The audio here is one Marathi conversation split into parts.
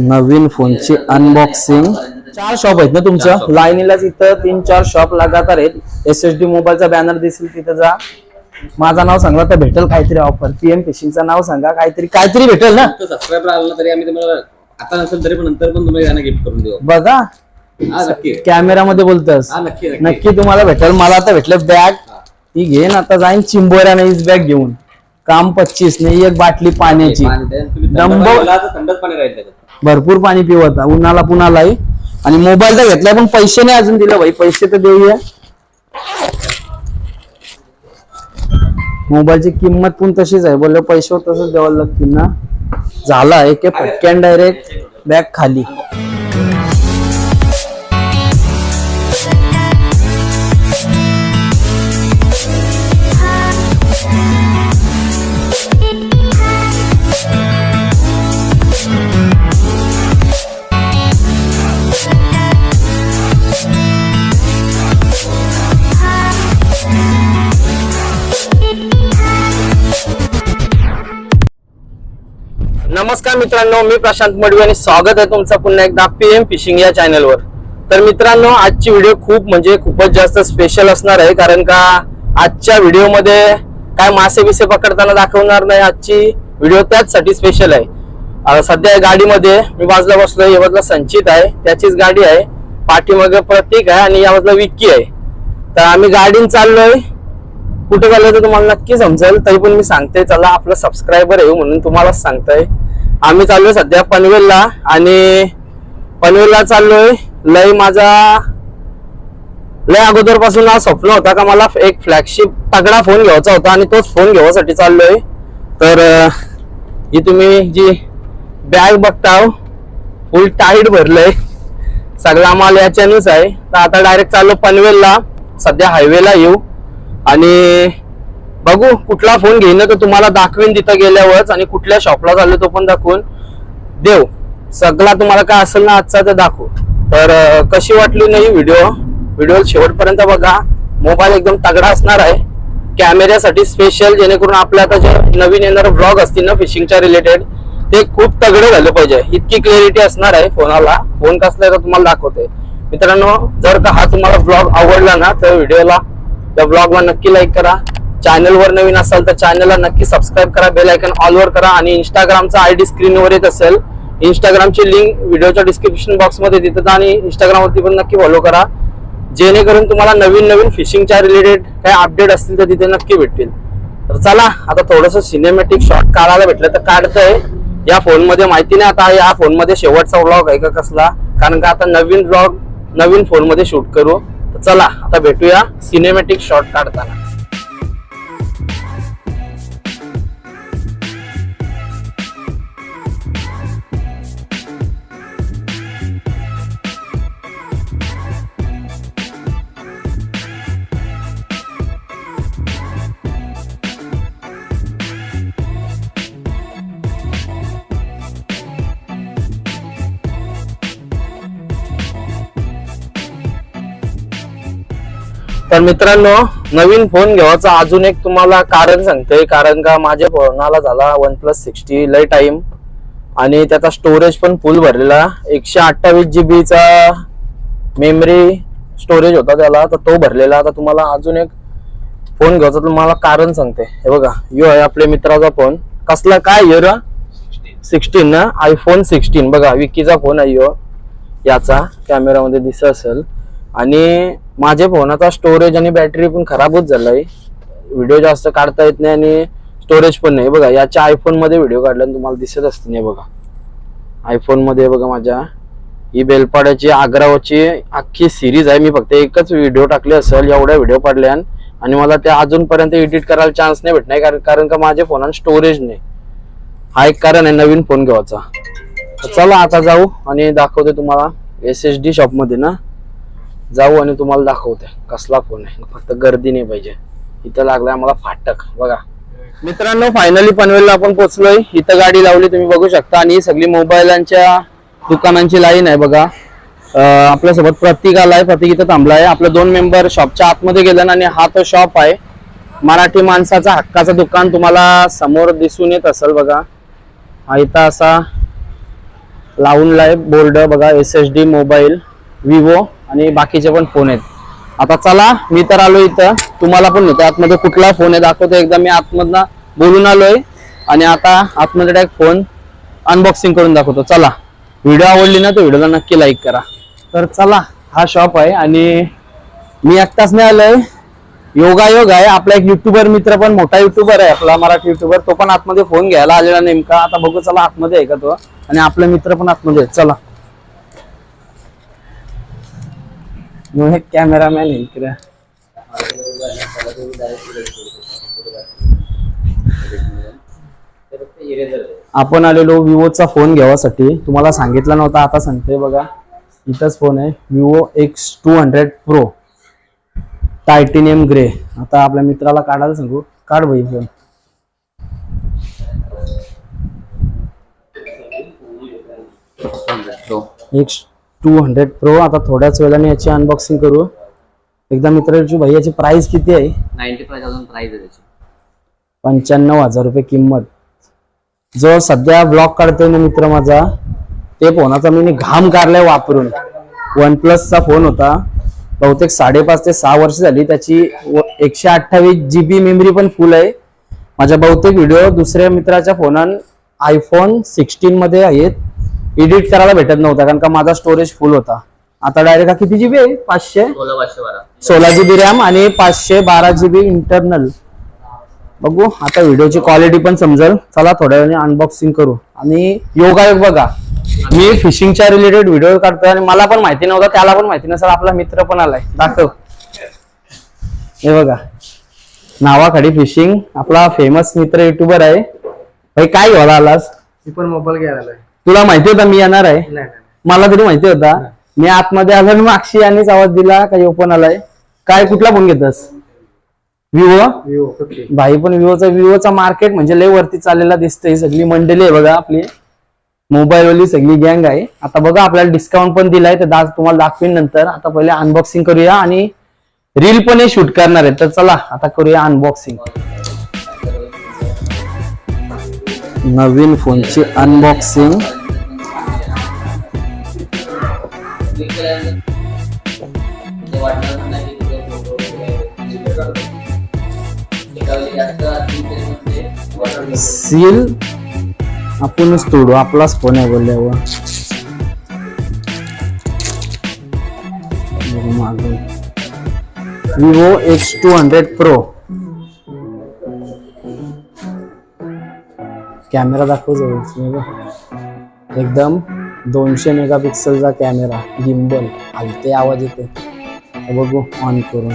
नवीन फोनची अनबॉक्सिंग चार शॉप आहेत ना तुमचं? लाईनीलाच इथं तीन चार शॉप लगातार आहेत. एस एस डी मोबाईलचा बॅनर दिसेल तिथं जा. माझं नाव सांगा तर भेटेल काहीतरी ऑफर पीएम फिशिंगचं नाव सांगा काहीतरी काहीतरी भेटेल ना? सबस्क्राईबर आला तरी आम्ही तुम्हाला आता नसेल तरी पण नंतर पण तुम्हाला यांना गिफ्ट करून देऊ. बघा. नक्की. कॅमेरामध्ये बोलतस. नक्की नक्की. तुम्हाला भेटेल. मला आता भेटलं बॅग ती घेईन आता जाईन चिंबोऱ्याने बॅग घेऊन. काम पच्चीस नाही एक बाटली पाण्याची. बोला थंडच पाणी राहील त्याच्यात. भरपूर पाणी पिवत उन्हाला पुन्हालाही. आणि मोबाईल तर घेतलाय पण पैसे नाही अजून दिले भाई पैसे तर देऊया. मोबाईलची किंमत पण तशीच आहे बोलले पैसे तसंच द्यावं लागतील ना. झाला एक पटक्यान डायरेक्ट बॅग खाली. नमस्कार मित्रांनो मी प्रशांत मडवी आणि स्वागत आहे तुमचं पुन्हा एकदा पीएम फिशिंग या चॅनलवर तर मित्रांनो आजची व्हिडिओ खूप म्हणजे खूपच जास्त स्पेशल असणार आहे कारण का आजच्या व्हिडिओमध्ये काय मासे बिसे पकडताना दाखवणार नाही आजची व्हिडिओ त्याचसाठी स्पेशल आहे. सध्या गाडीमध्ये मी बाजूला बसलोय या बाजूला संचित आहे त्याचीच गाडी आहे पाठीमागे प्रतीक आहे आणि या बाजूला विक्की आहे. तर आम्ही गाडीन चाललोय. कुठे चाललोय तर तुम्हाला नक्की समजेल तरी पण मी सांगते चला आपलं सबस्क्रायबर आहे हो म्हणून तुम्हालाच सांगतोय. आम्ही चाललोय सध्या पनवेलला आणि पनवेलला चाललोय. लय माझा लय अगोदरपासून हा स्वप्न होता का मला एक फ्लॅगशिप तगडा फोन घ्यायचा होता आणि तोच फोन घेण्यासाठी चाललोय. तर ही तुम्ही जी बॅग बघता फुल टाईट भरलंय. सगळा माल याच्यानुच आहे. तर आता डायरेक्ट चाललो पनवेलला. सध्या हायवेला येऊ. आणि बघू कुठला फोन घेणं तर तुम्हाला दाखवीन तिथं गेल्यावरच आणि कुठल्या शॉपला चाललो तो पण दाखवून. देव सगळा तुम्हाला काय असेल ना आजचा तर दाखवू. तर कशी वाटली नाही व्हिडिओ व्हिडिओ शेवटपर्यंत बघा. मोबाईल एकदम तगडा असणार आहे. कॅमेऱ्यासाठी स्पेशल जेणेकरून आपले आता जे नवीन येणारे ब्लॉग असतील ना फिशिंगच्या रिलेटेड ते खूप तगडे झाले पाहिजे. इतकी क्लिअरिटी असणार आहे फोनाला. फोन कसला आहे तुम्हाला दाखवते मित्रांनो जर का हा तुम्हाला ब्लॉग आवडला ना तर व्हिडिओला त्या ब्लॉगला नक्की लाईक करा. चॅनलवर नवीन असाल तर चॅनलला नक्की सबस्क्राईब करा बेल आयकन ऑल वर करा आणि इंस्टाग्रामचा आय डी स्क्रीनवर येत असेल इंस्टाग्रामची लिंक व्हिडिओच्या डिस्क्रिप्शन बॉक्समध्ये जा आणि इंस्टाग्रामवरती पण नक्की फॉलो करा. जेणेकरून तुम्हाला नवीन नवीन फिशिंगच्या रिलेटेड काही अपडेट असतील तर तिथे नक्की भेटतील. तर चला आता थोडस सिनेमॅटिक शॉट काढायला भेटलं तर काढतंय. या फोनमध्ये माहिती नाही आता या फोनमध्ये शेवटचा व्लॉग आहे का कसला? कारण का आता नवीन व्लॉग नवीन फोनमध्ये शूट करू. तर चला आता भेटूया सिनेमॅटिक शॉट काढताना. तर मित्रांनो नवीन फोन घ्यायचा अजून एक तुम्हाला कारण सांगतोय. कारण का माझ्या फोनाला झाला वन प्लस सिक्स्टी लय टाइम आणि त्याचा स्टोरेज पण फुल भरलेला. एकशे अठ्ठावीस जीबीचा मेमरी स्टोरेज होता त्याला तर तो भरलेला. आता तुम्हाला अजून एक फोन घ्यायचा तर कारण सांगते. हे बघा यो आहे आपल्या मित्राचा फोन कसला काय यो सिक्स्टीन ना? आयफोन सिक्स्टीन बघा विकीचा फोन आहे यो. याचा कॅमेरामध्ये दिसत असेल. आणि माझ्या फोनाचा स्टोरेज आणि बॅटरी पण खराबच झालाय. व्हिडिओ जास्त काढता येत नाही आणि स्टोरेज पण नाही. बघा याच्या आयफोनमध्ये व्हिडिओ काढला तुम्हाला दिसत असते नाही बघा. आयफोनमध्ये बघा माझ्या. ही बेलपाड्याची आग्रावची अख्खी सिरीज आहे. मी फक्त एकच व्हिडिओ टाकले असेल एवढ्या व्हिडिओ काढल्या आणि मला ते अजूनपर्यंत एडिट करायला चान्स नाही भेटणार कारण कारण का माझ्या फोनात स्टोरेज नाही. हा एक कारण आहे नवीन फोन घ्यायचा चला आता जाऊ आणि दाखवतो तुम्हाला एस एस डी शॉपमध्ये ना. जाऊ आणि तुम्हाला दाखवते. कसला फोन आहे. फक्त गर्दी नाही पाहिजे. इथं लागलाय आम्हाला फाटक. बघा. मित्रांनो फायनली पनवेलला आपण पोहोचलोय. इथं गाडी लावली तुम्ही बघू शकता. आणि सगळी मोबाईलांच्या दुकानांची लाईन आहे बघा. आपल्यासोबत प्रतीक आलाय. प्रतीक इथं थांबलाय. आपले दोन मेंबर शॉपच्या आतमध्ये गेले आणि हा तो शॉप आहे. मराठी माणसाचा हक्काचं दुकान तुम्हाला समोर दिसून येत असेल बघा. हा इथं असा लावून लाय बोर्ड बघा. S S D mobile Vivo आणि बाकीचे पण फोन आहेत. आता चला मी तर आलो इथं. तुम्हाला पण होतं आतमध्ये कुठला फोन आहे दाखवतो एकदा मी आतमधनं बोलून आलोय. आणि आता आतमध्ये डायरेक्ट फोन अनबॉक्सिंग करून दाखवतो. चला. व्हिडिओ आवडली ना तर व्हिडिओला नक्की लाईक करा. तर चला हा शॉप आहे आणि मी एकटाच नाही आलोय. योगायोग आहे. आपला एक युट्यूबर मित्र पण मोठा युट्यूबर आहे. आपला मराठी युट्यूबर तो पण आतमध्ये फोन घ्यायला आलेला नेमका. आता बघू चला आतमध्ये आहे का तो? आणि आपला मित्र पण आतमध्ये चला. मी एक कॅमेरामॅन इकडे आपण आलेलो विवोचा फोन घ्यावासाठी. तुम्हाला सांगितलं नव्हता आता सांगते बघा. इथंच फोन आहे Vivo X two hundred pro. Titanium grey. आता आपल्या मित्राला काढायला सांगू. काढ भाई phone. X two hundred pro आता थोड्याच वेळाने याची अनबॉक्सिंग करू. एकदा मित्राची भाई याची प्राइस किती आहे? नाईन्टी फाय थाउजंड प्राइस आहे त्याची. पंच्याण्णव हजार रुपये किंमत. जो सध्या ब्लॉग काढतोय ना मित्र माझा ते फोनाचा मी घाम काढलाय वापरून. वन प्लसचा फोन होता. बहुतेक साडेपाच ते सहा वर्ष झाली त्याची एकशे अठ्ठावीस जी बी मेमरी पण फुल आहे. माझ्या बहुतेक व्हिडिओ दुसऱ्या मित्राच्या फोनान आयफोन सिक्स्टीन मध्ये आहेत. एडिट करायला भेटत नव्हता कारण का माझा स्टोरेज फुल होता. आता डायरेक्ट हा किती जीबी आहे? पाचशे? सोळा पाचशे बारा. सोळा जीबी रॅम आणि पाचशे बारा जीबी इंटरनल बघू आता व्हिडिओची क्वालिटी पण समजेल. चला थोड्या वेळाने अनबॉक्सिंग करू. आणि योगायोग बघा. मी फिशिंगच्या रिलेटेड व्हिडिओ काढतोय आणि मला पण माहिती नव्हता त्याला पण माहिती नसेल आपला मित्र पण आलाय. दाखव. हे बघा. नावाखाडी फिशिंग आपला फेमस मित्र युट्यूबर आहे. भाई काय घ्यायला आलास? मी पण मोबाईल घ्यायला आलोय. तुला माहिती होता मी येणार आहे? नाही नाही मला तरी माहिती होता. मी आतमध्ये आलो आणि मागशी यांनीच आवाज दिला काही ओपन आलाय. काय कुठला फोन घेतस? विवो विवो फिफ्टी भाई पण विवोचा विवोचा मार्केट म्हणजे लय वरती चाललेला दिसतंय. सगळी मंडळी आहे बघा आपली. मोबाईल वाली सगळी गँग आहे. आता बघा आपल्याला डिस्काउंट पण दिलाय. तर दास तुम्हाला दाखवीन नंतर. आता पहिले अनबॉक्सिंग करूया आणि रील पण हे शूट करणार आहे. तर चला आता करूया अनबॉक्सिंग नवीन फोनची अनबॉक्सिंग सील आपणच तोडू आपलाच फोन आहे बोलल्यावर. Vivo X two hundred pro camera दाखव जवळ एकदम दोनशे मेगापिक्सलचा कॅमेरा गिम्बल हलते आवाज येते बघू ऑन करून.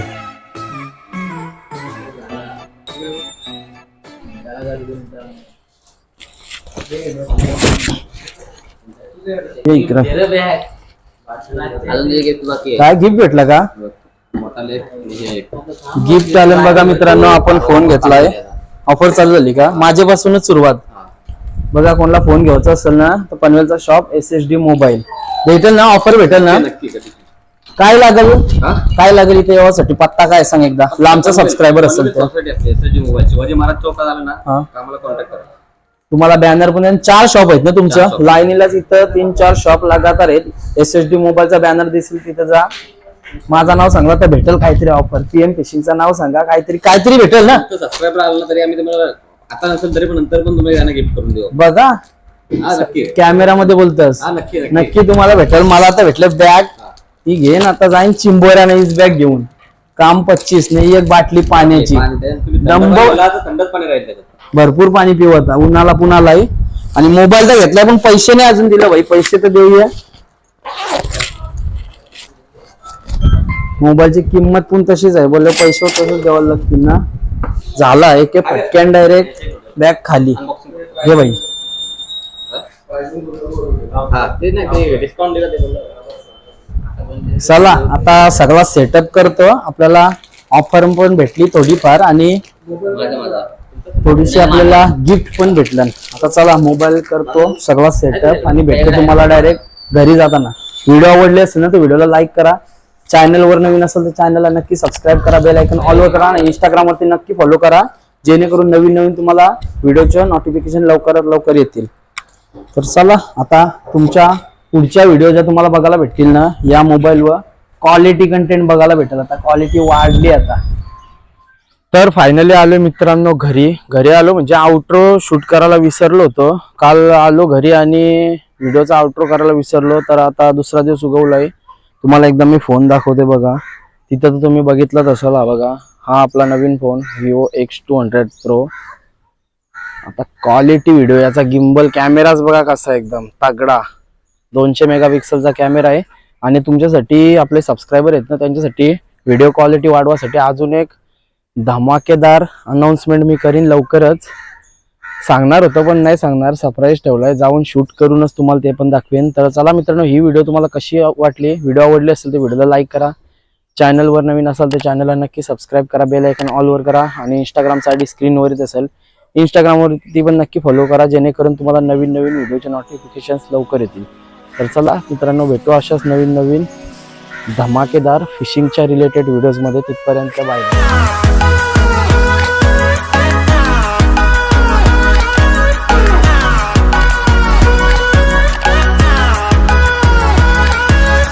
काय गिफ्ट भेटला का? गिफ्ट आलं बघा मित्रांनो आपण फोन घेतलाय. ऑफर चालू झाली का? माझ्यापासूनच सुरुवात. बघा कोणाला फोन घ्यायचा असेल ना तर पनवेलचा shop S S D mobile भेटेल ना? ऑफर भेटेल ना? नक्की. काय लागेल? हा? काय लागेल इथे यासाठी? पत्ता काय सांग एकदा? लांबचा सबस्क्रायबर असेल तर सोसायटी असते SSD मोबाईल शिवाजी महाराज चौकात आलं ना हा. का आम्हाला कॉन्टॅक्ट करा. तुम्हाला बॅनर पण आहे. चार शॉप आहेत ना चार तुमचं shop. लाईनीलाच इथं तीन चार शॉप लगातार आहेत. एस एस डी मोबाईलचा बॅनर दिसेल तिथं जा. माझं नाव सांगला तर भेटेल काहीतरी ऑफर पीएम फिशिंगचं नाव सांगा काहीतरी काहीतरी भेटेल ना? सबस्क्राईबर आलं ना तरी आम्ही तुम्हाला आता नसेल तरी पण नंतर पण तुम्ही गिफ्ट करून देऊ. बघा. हा नक्की. कॅमेरामध्ये बोलतस. हा नक्की नक्की. नक्की तुम्हाला भेटेल. मला आता भेटलं बॅग ती घेईन आता जाईन चिंबोऱ्याने हीच बॅग घेऊन. काम पच्चीस नाही एक बाटली पाण्याची. पाणी डंबो- बोला थंडच राहील भरपूर पाणी पिवत उन्हाला पुन्हालाही आणि मोबाईल तर घेतलाय पण पैसे नाही अजून दिले भाई. पैसे तर देऊया. मोबाईलची किंमत पण तशीच आहे. बोलले पैसे तसंच द्यावं लागतील ना. झाला एक पटक्यान डायरेक्ट बॅग खाली. हे. भाई डिस्काउंट चला आता सगळा सेटअप करतो. आपल्याला ऑफर पण भेटली थोडीफार आणि थोडीशी आपल्याला गिफ्ट पण भेटलं. आता चला मोबाईल करतो सगळा सेटअप आणि भेटतो तुम्हाला डायरेक्ट घरी जाताना. व्हिडिओ आवडले असेल ना तर व्हिडिओला लाईक करा. चॅनलवर नवीन असेल तर चॅनलला नक्की सबस्क्राईब करा बेल आयकन ऑलवर करा आणि इंस्टाग्रामवरती नक्की फॉलो करा जेणेकरून नवीन नवीन तुम्हाला व्हिडिओचे नोटिफिकेशन लवकरात लवकर येतील. तर चला आता तुमच्या पुढच्या व्हिडिओ ज्या तुम्हाला बघायला भेटतील ना या मोबाईलवर क्वालिटी कंटेंट बघायला भेटेल. आता क्वालिटी वाढली आता. तर फायनली आलो मित्रांनो घरी. घरी आलो म्हणजे आउट्रो शूट करायला विसरलो होतो. काल आलो घरी आणि व्हिडिओचा आउट्रो करायला विसरलो. तर आता दुसरा दिवस उगवलाय. तुम्हाला एकदा मी फोन दाखवते बघा. तिथं तर तुम्ही बघितलं असाल हा बघा. हा आपला नवीन phone Vivo X two hundred pro आता क्वालिटी व्हिडिओ याचा गिम्बल कॅमेराच बघा कसा एकदम तगडा. दोनशे मेगापिक्सलचा कॅमेरा आहे. आणि तुमच्यासाठी आपले सबस्क्रायबर आहेत ना त्यांच्यासाठी व्हिडिओ क्वालिटी वाढवासाठी अजून एक धमाकेदार अनाऊन्समेंट मी करीन लवकरच. सांगणार होतं पण नाही सांगणार सरप्राईज ठेवलाय. जाऊन शूट करूनच तुम्हाला ते पण दाखवेन. तर चला मित्रांनो ही व्हिडिओ तुम्हाला कशी वाटली? व्हिडिओ आवडली असेल तर व्हिडिओला लाईक करा. चॅनलवर नवीन असाल तर चॅनलला नक्की सबस्क्राईब करा. बेल आयकन ऑलवर करा. आणि इंस्टाग्रामचा आयडी स्क्रीनवरच असेल. इंस्टाग्रामवरती पण नक्की फॉलो करा. जेणेकरून तुम्हाला नवीन नवीन व्हिडिओचे नोटिफिकेशन्स लवकर येतील. तर चला मित्रांनो भेटू अशाच नवीन नवीन धमाकेदार फिशिंगच्या रिलेटेड व्हिडिओजमध्ये तिथपर्यंत बाय